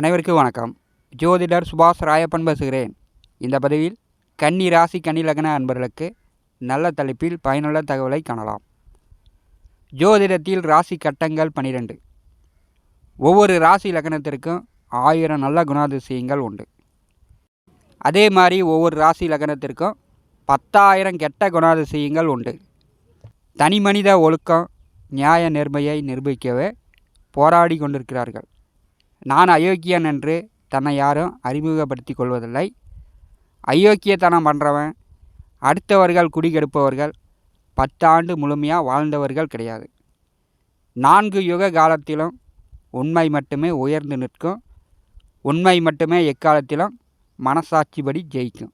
அனைவருக்கும் வணக்கம். ஜோதிடர் சுபாஷ் ராயப்பன் பேசுகிறேன். இந்த பதிவில் கன்னி ராசி கன்னி லக்ன அன்பர்களுக்கு நல்ல தலைப்பில் பயனுள்ள தகவலை காணலாம். ஜோதிடத்தில் ராசி கட்டங்கள் பனிரெண்டு. ஒவ்வொரு ராசி லக்னத்திற்கும் ஆயிரம் நல்ல குணாதிசயங்கள் உண்டு. அதே மாதிரி ஒவ்வொரு ராசி லக்னத்திற்கும் பத்தாயிரம் கெட்ட குணாதிசயங்கள் உண்டு. தனிமனித ஒழுக்கம் நியாய நேர்மையை நிரூபிக்கவே போராடி கொண்டிருக்கிறார்கள். நான் அயோக்கியன் என்று தன்னை யாரும் அறிமுகப்படுத்தி கொள்வதில்லை. அயோக்கியத்தனம் பண்ணுறவன் அடுத்தவர்கள் குடிகெடுப்பவர்கள் பத்தாண்டு முழுமையாக வாழ்ந்தவர்கள் கிடையாது. நான்கு யுக காலத்திலும் உண்மை மட்டுமே உயர்ந்து நிற்கும். உண்மை மட்டுமே எக்காலத்திலும் மனசாட்சிப்படி ஜெயிக்கும்.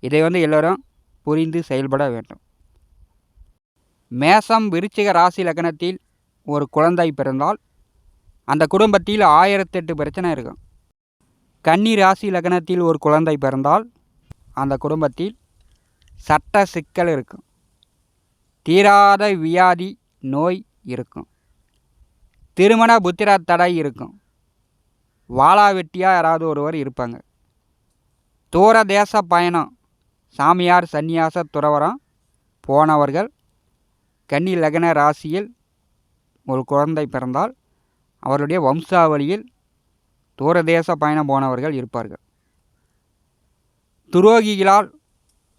இதை வந்து எல்லோரும் புரிந்து செயல்பட வேண்டும். மேசம் விருச்சிக ராசி லக்னத்தில் ஒரு குழந்தை பிறந்தால் அந்த குடும்பத்தில் ஆயிரத்தெட்டு பிரச்சனை இருக்கும். கன்னி ராசி லக்னத்தில் ஒரு குழந்தை பிறந்தால் அந்த குடும்பத்தில் சட்ட சிக்கல் இருக்கும். தீராத வியாதி நோய் இருக்கும். திருமண புத்திர தடை இருக்கும். வாளாவெட்டியாக யாராவது ஒருவர் இருப்பாங்க. தூர தேச பயணம். சாமியார் சந்நியாச துறவரம் போனவர்கள் கன்னி லக்ன ராசியில் ஒரு குழந்தை பிறந்தால் அவருடைய வம்சாவளியில் தூரதேச பயணம் போனவர்கள் இருப்பார்கள். துரோகிகளால்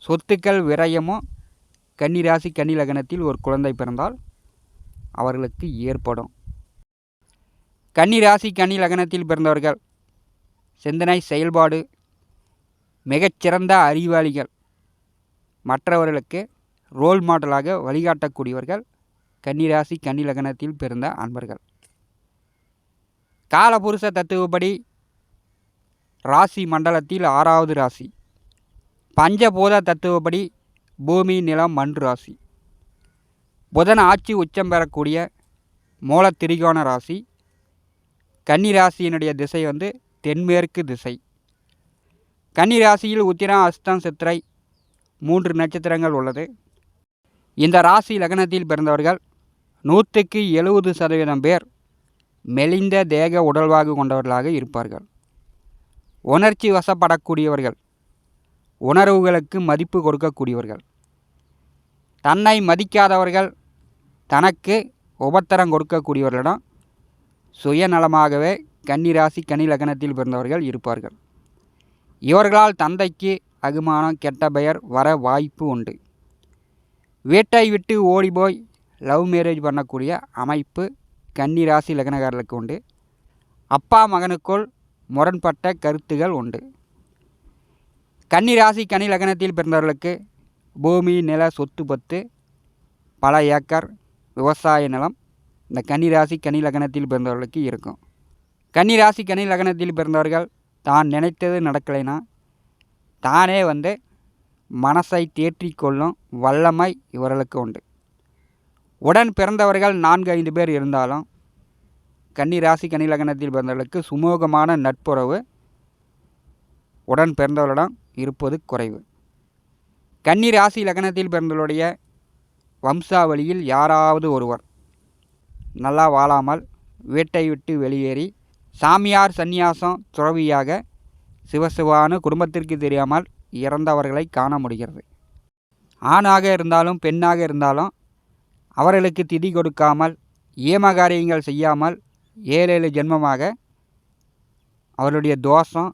சொத்துக்கள் விரயமும் கன்னிராசி கன்னி லக்னத்தில் ஒரு குழந்தை பிறந்தால் அவர்களுக்கு ஏற்படும். கன்னிராசி கன்னி லக்னத்தில் பிறந்தவர்கள் சிந்தனை செயல்பாடு மிகச்சிறந்த அறிவாளிகள். மற்றவர்களுக்கு ரோல் மாடலாக வழிகாட்டக்கூடியவர்கள் கன்னிராசி கன்னி லக்னத்தில் பிறந்த அன்பர்கள். காலபுருஷ தத்துவப்படி ராசி மண்டலத்தில் ஆறாவது ராசி. பஞ்சபூத தத்துவப்படி பூமி நிலம் மண் ராசி. புதன் ஆட்சி உச்சம் பெறக்கூடிய மூல திரிகோண ராசி. கன்னி ராசியினுடைய திசை வந்து தென்மேற்கு திசை. கன்னி ராசியில் உத்திரம் அஸ்தம் சித்திரை மூன்று நட்சத்திரங்கள் உள்ளது. இந்த ராசி லக்னத்தில் பிறந்தவர்கள் நூற்றுக்கு எழுபது சதவீதம் பேர் மெலிந்த தேக உடல்வாகு கொண்டவர்களாக இருப்பார்கள். உணர்ச்சி வசப்படக்கூடியவர்கள் உணர்வுகளுக்கு மதிப்பு கொடுக்கக்கூடியவர்கள். தன்னை மதிக்காதவர்கள் தனக்கு உபத்தரம் கொடுக்கக்கூடியவர்களிடம் சுயநலமாகவே கன்னிராசி கன்னி லக்னத்தில் பிறந்தவர்கள் இருப்பார்கள். இவர்களால் தந்தைக்கு அகுமானம் கெட்ட பெயர் வர வாய்ப்பு உண்டு. வீட்டை விட்டு ஓடிப்போய் லவ் மேரேஜ் பண்ணக்கூடிய அமைப்பு கன்னி ராசி லக்னக்காரர்களுக்கு உண்டு. அப்பா மகனுக்குள் முரண்பட்ட கருத்துகள் உண்டு. கன்னி ராசி கனி லக்னத்தில் பிறந்தவர்களுக்கு பூமி நில சொத்து பத்து பல ஏக்கர் விவசாய நிலம் இந்த கன்னி ராசி லக்னத்தில் பிறந்தவர்களுக்கு இருக்கும். கன்னி ராசி கன்னி லக்னத்தில் பிறந்தவர்கள் தான் நினைத்தது நடக்கலைன்னா தானே வந்து மனசை தேற்றிக்கொள்ளும் வல்லமை இவர்களுக்கு உண்டு. உடன் பிறந்தவர்கள் நான்கு ஐந்து பேர் இருந்தாலும் கன்னி ராசி கன்னி லக்னத்தில் பிறந்தவர்களுக்கு சுமூகமான நட்புறவு உடன் பிறந்தவர்களிடம் இருப்பது குறைவு. கன்னி ராசி லக்னத்தில் பிறந்தவருடைய வம்சாவளியில் யாராவது ஒருவர் நல்லா வாழாமல் வீட்டை விட்டு வெளியேறி சாமியார் சந்நியாசம் துறவியாக சிவசிவானு குடும்பத்திற்கு தெரியாமல் இறந்தவர்களை காண முடிகிறது. ஆணாக இருந்தாலும் பெண்ணாக இருந்தாலும் அவர்களுக்கு திதி கொடுக்காமல் ஏமகாரியங்கள் செய்யாமல் ஏழேழு ஜென்மமாக அவருடைய தோஷம்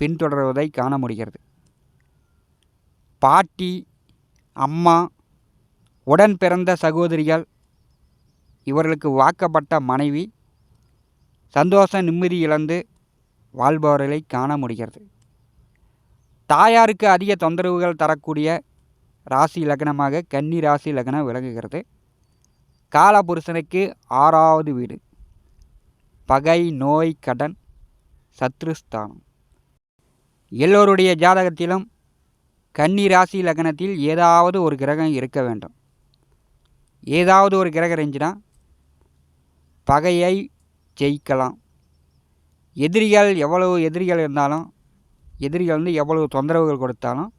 பின்தொடர்வதை காண முடிகிறது. பாட்டி அம்மா உடன் பிறந்த சகோதரிகள் இவர்களுக்கு வாக்கப்பட்ட மனைவி சந்தோஷ நிம்மதி இழந்து வாழ்பவர்களை காண முடிகிறது. தாயாருக்கு அதிக தொந்தரவுகள் தரக்கூடிய ராசி லக்னமாக கன்னி ராசி லக்னம் விளங்குகிறது. காலபுருஷனுக்கு ஆறாவது வீடு. பகை நோய் கடன் சத்ருஸ்தானம். எல்லோருடைய ஜாதகத்திலும் கன்னி ராசி லக்னத்தில் ஏதாவது ஒரு கிரகம் இருக்க வேண்டும். ஏதாவது ஒரு கிரகம் இருந்துச்சுன்னா பகையை ஜெயிக்கலாம். எதிரிகள் எவ்வளவு எதிரிகள் இருந்தாலும் எதிரிகள் வந்து எவ்வளவு தொந்தரவுகள் கொடுத்தாலும்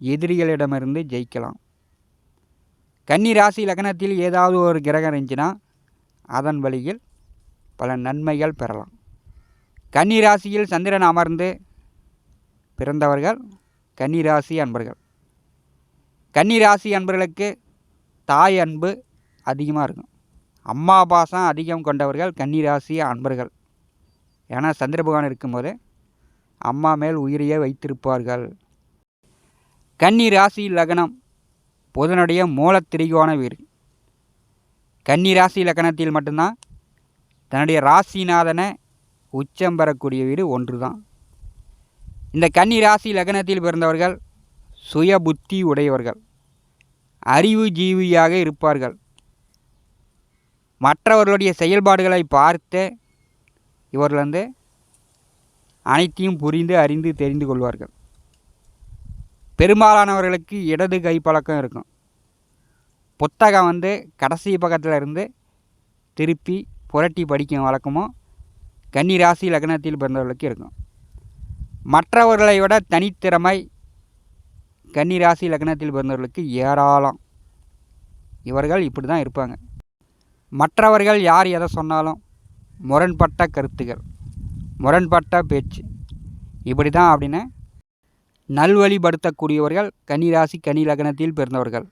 எதிரிகளிடமிருந்து ஜெயிக்கலாம். கன்னி ராசி லக்னத்தில் ஏதாவது ஒரு கிரகம் இருந்துச்சுன்னா அதன் வழியில் பல நன்மைகள் பெறலாம். கன்னி ராசியில் சந்திரன் அமர்ந்து பிறந்தவர்கள் கன்னி ராசி அன்பர்கள். கன்னி ராசி அன்பர்களுக்கு தாய் அன்பு அதிகமாக இருக்கும். அம்மா பாசம் அதிகம் கொண்டவர்கள் கன்னி ராசி அன்பர்கள். ஏன்னா சந்திர பகவான் இருக்கும்போது அம்மா மேல் உயிரையே வைத்திருப்பார்கள். கன்னி ராசி லக்னம் புதனுடைய மூலத்திரிகோண வீடு கன்னி ராசி இலக்கணத்தில் மட்டும்தான் தன்னுடைய ராசிநாதனை உச்சம் பெறக்கூடிய வீடு ஒன்று தான் இந்த கன்னி ராசி லக்னத்தில் பிறந்தவர்கள் சுய புத்தி உடையவர்கள். அறிவு ஜீவியாக இருப்பார்கள். மற்றவர்களுடைய செயல்பாடுகளை பார்த்து இவர்கள் வந்து அனைத்தையும் புரிந்து அறிந்து தெரிந்து கொள்வார்கள். பெரும்பாலானவர்களுக்கு இடது கை பழக்கம் இருக்கும். புத்தகம் வந்து கடைசி பக்கத்தில் இருந்து திருப்பி புரட்டி படிக்கும் வழக்கமும் கன்னி ராசி லக்னத்தில் பிறந்தவர்களுக்கு இருக்கும். மற்றவர்களை விட தனித்திறமை கன்னி ராசி லக்னத்தில் பிறந்தவர்களுக்கு ஏராளம். இவர்கள் இப்படி தான் இருப்பாங்க. மற்றவர்கள் யார் எதை சொன்னாலும் முரண்பட்ட கருத்துகள் முரண்பட்ட பேச்சு. இப்படி தான் அப்படின்னு நல்வழிப்படுத்தக்கூடியவர்கள் கன்னிராசி கன்னி லக்னத்தில் பிறந்தவர்கள்.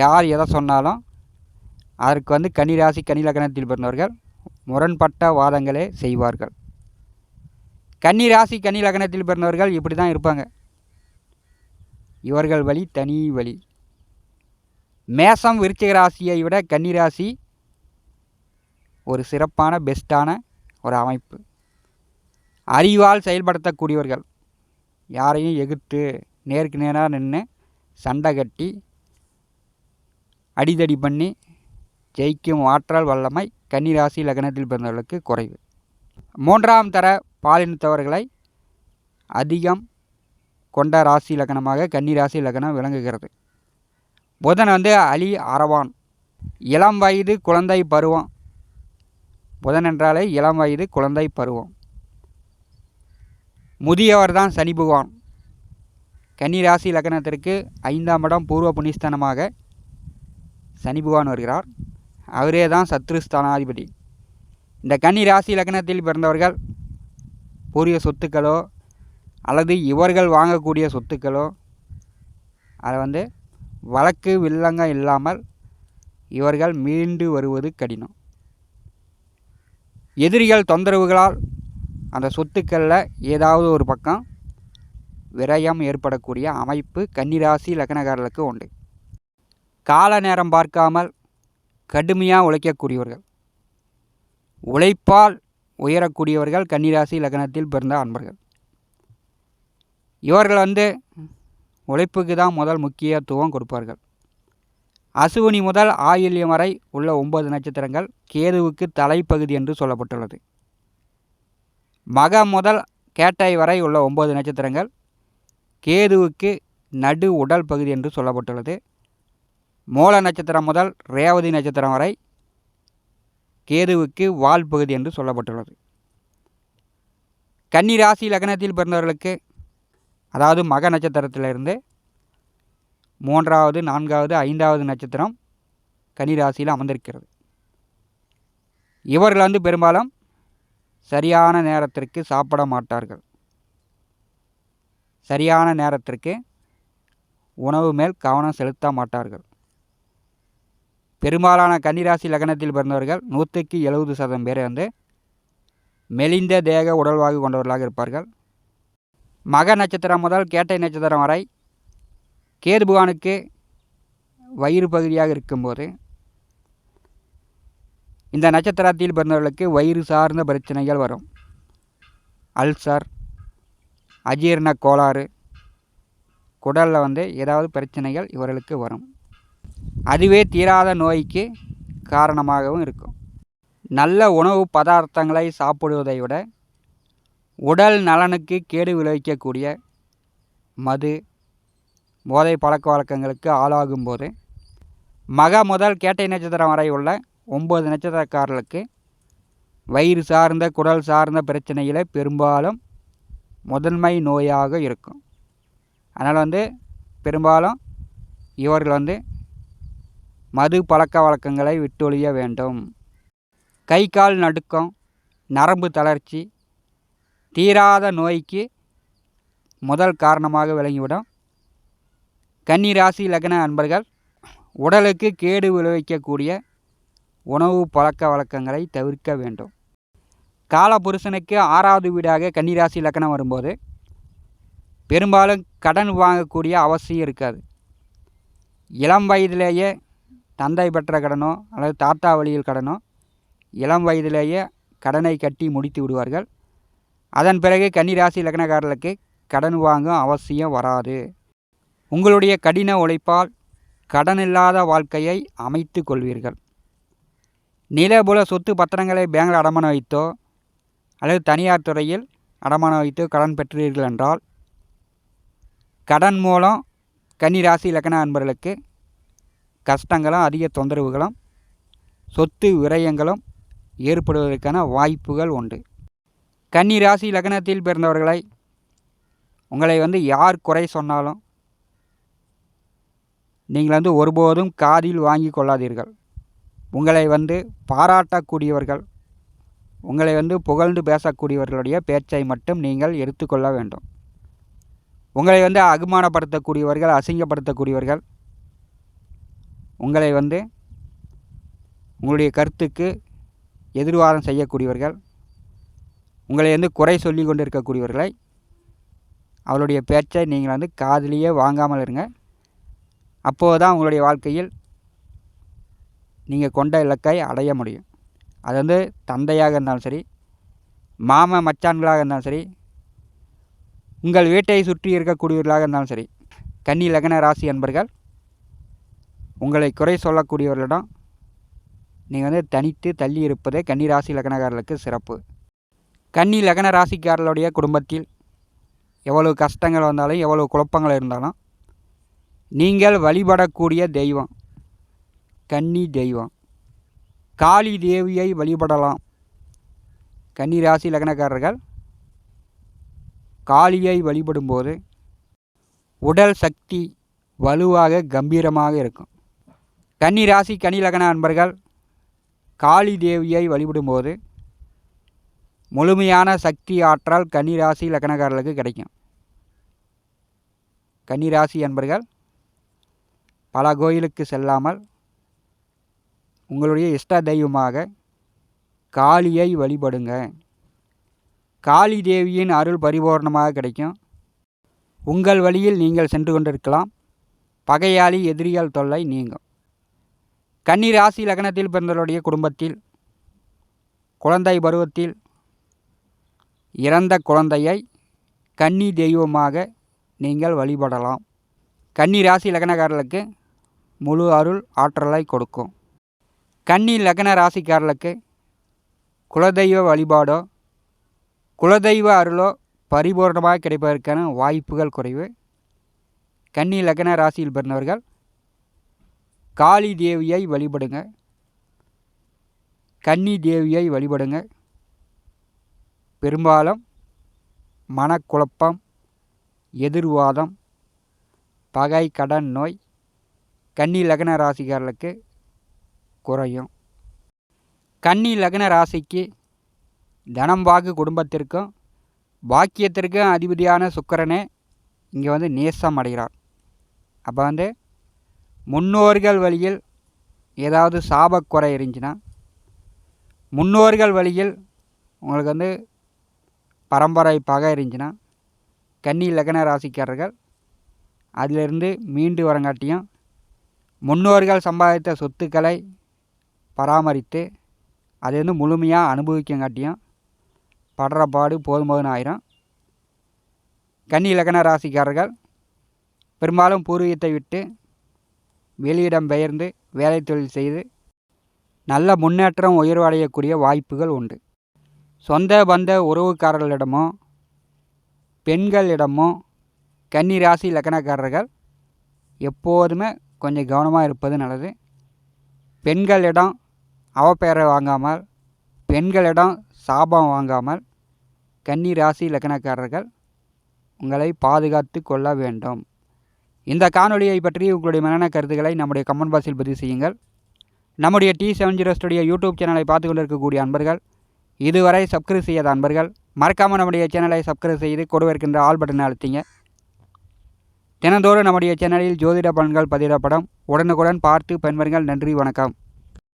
யார் எதை சொன்னாலும் அதற்கு வந்து கன்னிராசி கன்னி லக்னத்தில் பிறந்தவர்கள் முரண்பட்ட வாதங்களே செய்வார்கள். கன்னிராசி கன்னி லக்னத்தில் பிறந்தவர்கள் இப்படி தான் இருப்பாங்க. இவர்கள் வழி தனி வழி. மேசம் விருச்சிக ராசியை விட கன்னிராசி ஒரு சிறப்பான பெஸ்ட்டான ஒரு அமைப்பு. அறிவால் செயல்படுத்தக்கூடியவர்கள். யாரையும் எதிர்த்து நேருக்கு நேராக நின்று சண்டை கட்டி அடிதடி பண்ணி ஜெயிக்கும் ஆற்றல் வல்லமை கன்னிராசி லக்னத்தில் பிறந்தவர்களுக்கு குறைவு. மூன்றாம் தர பாலினத்தவர்களை அதிகம் கொண்ட ராசி லக்னமாக கன்னிராசி லக்னம் விளங்குகிறது. புதன் வந்து அலி அரவான். இளம் வயது குழந்தை பருவம். புதன் என்றாலே இளம் வயது குழந்தை பருவம். முதியவர் தான் சனி பகவான். கன்னிராசி லக்னத்திற்கு ஐந்தாம் இடம் பூர்வ புனிஸ்தானமாக சனி பகவான் வருகிறார். அவரே தான் சத்ருஸ்தானாதிபதி இந்த கன்னி ராசி லக்னத்தில் பிறந்தவர்கள் பூர்வீக சொத்துக்களோ அல்லது இவர்கள் வாங்கக்கூடிய சொத்துக்களோ அதை வந்து வழக்கு வில்லங்கம் இல்லாமல் இவர்கள் மீண்டு வருவது கடினம். எதிரிகள் தொந்தரவுகளால் அந்த சொத்துக்களில் ஏதாவது ஒரு பக்கம் விரயம் ஏற்படக்கூடிய அமைப்பு கன்னிராசி லக்னகாரர்களுக்கு உண்டு. கால நேரம் பார்க்காமல் கடுமையாக உழைக்கக்கூடியவர்கள். உழைப்பால் உயரக்கூடியவர்கள் கன்னிராசி லக்னத்தில் பிறந்த அன்பர்கள். இவர்கள் வந்து உழைப்புக்கு தான் முதல் முக்கியத்துவம் கொடுப்பார்கள். அசுவினி முதல் ஆயுள்யம் வரை உள்ள ஒன்பது நட்சத்திரங்கள் கேதுவுக்கு தலைப்பகுதி என்று சொல்லப்பட்டுள்ளது. மக முதல் கேட்டை வரை உள்ள ஒம்பது நட்சத்திரங்கள் கேதுவுக்கு நடு உடல் பகுதி என்று சொல்லப்பட்டுள்ளது. மூல நட்சத்திரம் முதல் ரேவதி நட்சத்திரம் வரை கேதுவுக்கு வால் பகுதி என்று சொல்லப்பட்டுள்ளது. கன்னி ராசி லக்னத்தில் பிறந்தவர்களுக்கு அதாவது மக நட்சத்திரத்திலிருந்து மூன்றாவது நான்காவது ஐந்தாவது நட்சத்திரம் கன்னிராசியில் அமர்ந்திருக்கிறது. இவர்கள் வந்து பெரும்பாலும் சரியான நேரத்திற்கு சாப்பிட மாட்டார்கள். சரியான நேரத்திற்கு உணவு மேல் கவனம் செலுத்த மாட்டார்கள். பெரும்பாலான கன்னிராசி லக்னத்தில் பிறந்தவர்கள் நூற்றுக்கு எழுபது சதம் பேர் வந்து மெலிந்த தேக உடல்வாகு கொண்டவர்களாக இருப்பார்கள். மக நட்சத்திரம் முதல் கேட்டை நட்சத்திரம் வரை கேதுபுகானுக்கு வயிறு பகுதியாக இருக்கும்போது இந்த நட்சத்திரத்தில் பிறந்தவர்களுக்கு வயிறு சார்ந்த பிரச்சனைகள் வரும். அல்சர் அஜீரண கோளாறு குடலில் வந்து ஏதாவது பிரச்சனைகள் இவர்களுக்கு வரும். அதுவே தீராத நோய்க்கு காரணமாகவும் இருக்கும். நல்ல உணவு பதார்த்தங்களை சாப்பிடுவதை விட உடல் நலனுக்கு கேடு விளைவிக்கக்கூடிய மது போதை பழக்க வழக்கங்களுக்கு ஆளாகும் போது மக முதல் கேட்டை நட்சத்திரம் வரை உள்ள ஒம்பது நட்சத்திரக்காரர்களுக்கு வயிறு சார்ந்த குடல் சார்ந்த பிரச்சனைகளை பெரும்பாலும் முதன்மை நோயாக இருக்கும். அதனால் வந்து பெரும்பாலும் இவர்கள் வந்து மது பழக்க வழக்கங்களை விட்டொழிய வேண்டும். கை கால் நடுக்கம் நரம்பு தளர்ச்சி தீராத நோய்க்கு முதல் காரணமாக விளங்கிவிடும். கன்னி ராசி லக்ன அன்பர்கள் உடலுக்கு கேடு விளைவிக்கக்கூடிய உணவு பழக்க வழக்கங்களை தவிர்க்க வேண்டும். காலபுருஷனுக்கு ஆறாவது வீடாக கன்னிராசி லக்கணம் வரும்போது பெரும்பாலும் கடன் வாங்கக்கூடிய அவசியம் இருக்காது. இளம் வயதிலேயே தந்தை பெற்ற கடனோ அல்லது தாத்தா வழியில் கடனோ இளம் வயதிலேயே கடனை கட்டி முடித்து விடுவார்கள். அதன் பிறகு கன்னிராசி லக்னக்காரர்களுக்கு கடன் வாங்கும் அவசியம் வராது. உங்களுடைய கடின உழைப்பால் கடன் இல்லாத வாழ்க்கையை அமைத்து கொள்வீர்கள். நிலபுல சொத்து பத்திரங்களை பேங்கில் அடமானம் வைத்தோ அல்லது தனியார் துறையில் அடமானம் வைத்து கடன் பெற்றீர்கள் என்றால் கடன் மூலம் கன்னி ராசி இலக்கண அன்பர்களுக்கு கஷ்டங்களும் அதிக தொந்தரவுகளும் சொத்து விரயங்களும் ஏற்படுவதற்கான வாய்ப்புகள் உண்டு. கன்னி ராசி லக்னத்தில் பிறந்தவர்களை உங்களை வந்து யார் குறை சொன்னாலும் நீங்கள் வந்து ஒருபோதும் காதில் வாங்கி கொள்ளாதீர்கள். உங்களை வந்து பாராட்டக்கூடியவர்கள் உங்களை வந்து புகழ்ந்து பேசக்கூடியவர்களுடைய பேச்சை மட்டும் நீங்கள் எடுத்துக்கொள்ள வேண்டும். உங்களை வந்து அகுமானப்படுத்தக்கூடியவர்கள் அசிங்கப்படுத்தக்கூடியவர்கள் உங்களை வந்து உங்களுடைய கருத்துக்கு எதிர்வாதம் செய்யக்கூடியவர்கள் உங்களை வந்து குறை சொல்லி கொண்டு இருக்கக்கூடியவர்களை அவருடைய பேச்சை நீங்கள் வந்து காதிலேயே வாங்காமல் இருங்க. அப்போது தான் உங்களுடைய வாழ்க்கையில் நீங்கள் கொண்ட இலக்கை அடைய முடியும். அது வந்து தந்தையாக இருந்தாலும் சரி மாம மச்சான்களாக இருந்தாலும் சரி உங்கள் வீட்டை சுற்றி இருக்கக்கூடியவர்களாக இருந்தாலும் சரி கன்னி லக்ன ராசி என்பர்கள் உங்களை குறை சொல்லக்கூடியவர்களிடம் நீங்கள் வந்து தனித்து தள்ளி இருப்பதே கன்னி ராசி லக்னக்காரர்களுக்கு சிறப்பு. கன்னி லக்ன ராசிக்காரர்களுடைய குடும்பத்தில் எவ்வளவு கஷ்டங்கள் வந்தாலும் எவ்வளவு குழப்பங்கள் இருந்தாலும் நீங்கள் வழிபடக்கூடிய தெய்வம். கன்னி தெய்வம். காளி தேவியை வழிபடலாம். கன்னி ராசி லக்னக்காரர்கள் காளியை வழிபடும்போது உடல் சக்தி வலுவாக கம்பீரமாக இருக்கும். கன்னி ராசி கனி லக்ன அன்பர்கள் காளி தேவியை வழிபடும்போது முழுமையான சக்தி ஆற்றல் கன்னி ராசி லக்னக்காரர்களுக்கு கிடைக்கும். கன்னி ராசி அன்பர்கள் பல கோயிலுக்கு செல்லாமல் உங்களுடைய இஷ்ட தெய்வமாக காளியை வழிபடுங்க. காளி தேவியின் அருள் பரிபூர்ணமாக கிடைக்கும். உங்கள் வழியில் நீங்கள் சென்று கொண்டிருக்கலாம். பகையாளி எதிரிகள் தொல்லை நீங்கும். கன்னி ராசி லக்னத்தில் பிறந்தவருடைய குடும்பத்தில் குழந்தை பருவத்தில் இறந்த குழந்தையை கன்னி தெய்வமாக நீங்கள் வழிபடலாம். கன்னி ராசி லக்னக்காரர்களுக்கு முழு அருள் ஆற்றலை கொடுக்கும். கன்னி லக்ன ராசிக்காரர்களுக்கு குலதெய்வ வழிபாடோ குலதெய்வ அருளோ பரிபூர்ணமாக கிடைப்பதற்கான வாய்ப்புகள் குறைவு. கன்னி லக்ன ராசியில் பிறந்தவர்கள் காளி தேவியை வழிபடுங்க. கன்னி தேவியை வழிபடுங்க. பெரும்பாலும் மனக்குழப்பம் எதிர்வாதம் பகை கடன் நோய் கன்னி லக்ன ராசிக்காரர்களுக்கு குறையும். கன்னி லக்ன ராசிக்கு தனம் வாக்கு குடும்பத்திற்கும் பாக்கியத்திற்கும் அதிபதியான சுக்கரனே இங்கே வந்து நேசம் அடைகிறார். அப்போ வந்து முன்னோர்கள் வழியில் ஏதாவது சாபக்குறை இருந்துச்சுன்னா முன்னோர்கள் வழியில் உங்களுக்கு வந்து பரம்பரை பகை இருந்துச்சுன்னா கன்னி லக்ன ராசிக்காரர்கள் அதிலிருந்து மீண்டு வரங்காட்டியும் முன்னோர்கள் சம்பாதித்த சொத்துக்களை பராமரித்து அது வந்து முழுமையாக அனுபவிக்கங்காட்டியும் படுற பாடு போதும் போதுன்னு ஆயிரும். கன்னி இலக்கண ராசிக்காரர்கள் பெரும்பாலும் பூர்வீகத்தை விட்டு வெளியிடம் பெயர்ந்து வேலை தொழில் செய்து நல்ல முன்னேற்றம் உயர்வு அடையக்கூடிய வாய்ப்புகள் உண்டு. சொந்த பந்த உறவுக்காரர்களிடமோ பெண்களிடமோ கன்னி ராசி லக்கணக்காரர்கள் எப்போதுமே கொஞ்சம் கவனமாக இருப்பது நல்லது. பெண்களிடம் அவப்பெயரை வாங்காமல் பெண்களிடம் சாபம் வாங்காமல் கன்னி ராசி லக்கணக்காரர்கள் உங்களை பாதுகாத்து கொள்ள வேண்டும். இந்த காணொலியை பற்றி உங்களுடைய மனன கருத்துக்களை நம்முடைய கமெண்ட் பாக்ஸில் பதிவு செய்யுங்கள். நம்முடைய T seven zero studio YouTube சேனலை பார்த்து கொண்டிருக்கக்கூடிய அன்பர்கள் இதுவரை சப்ஸ்கிரைப் செய்யாத அன்பர்கள் மறக்காமல் நம்முடைய சேனலை சப்ஸ்கிரைப் செய்து கொடுவிருக்கின்ற ஆல் பட்டனை அழுத்திங்க. தினந்தோறும் நம்முடைய சேனலில் ஜோதிட பலன்கள் பதிவிடப்படும். உடனுக்குடன் பார்த்து பயன்பெறுங்கள். நன்றி வணக்கம்.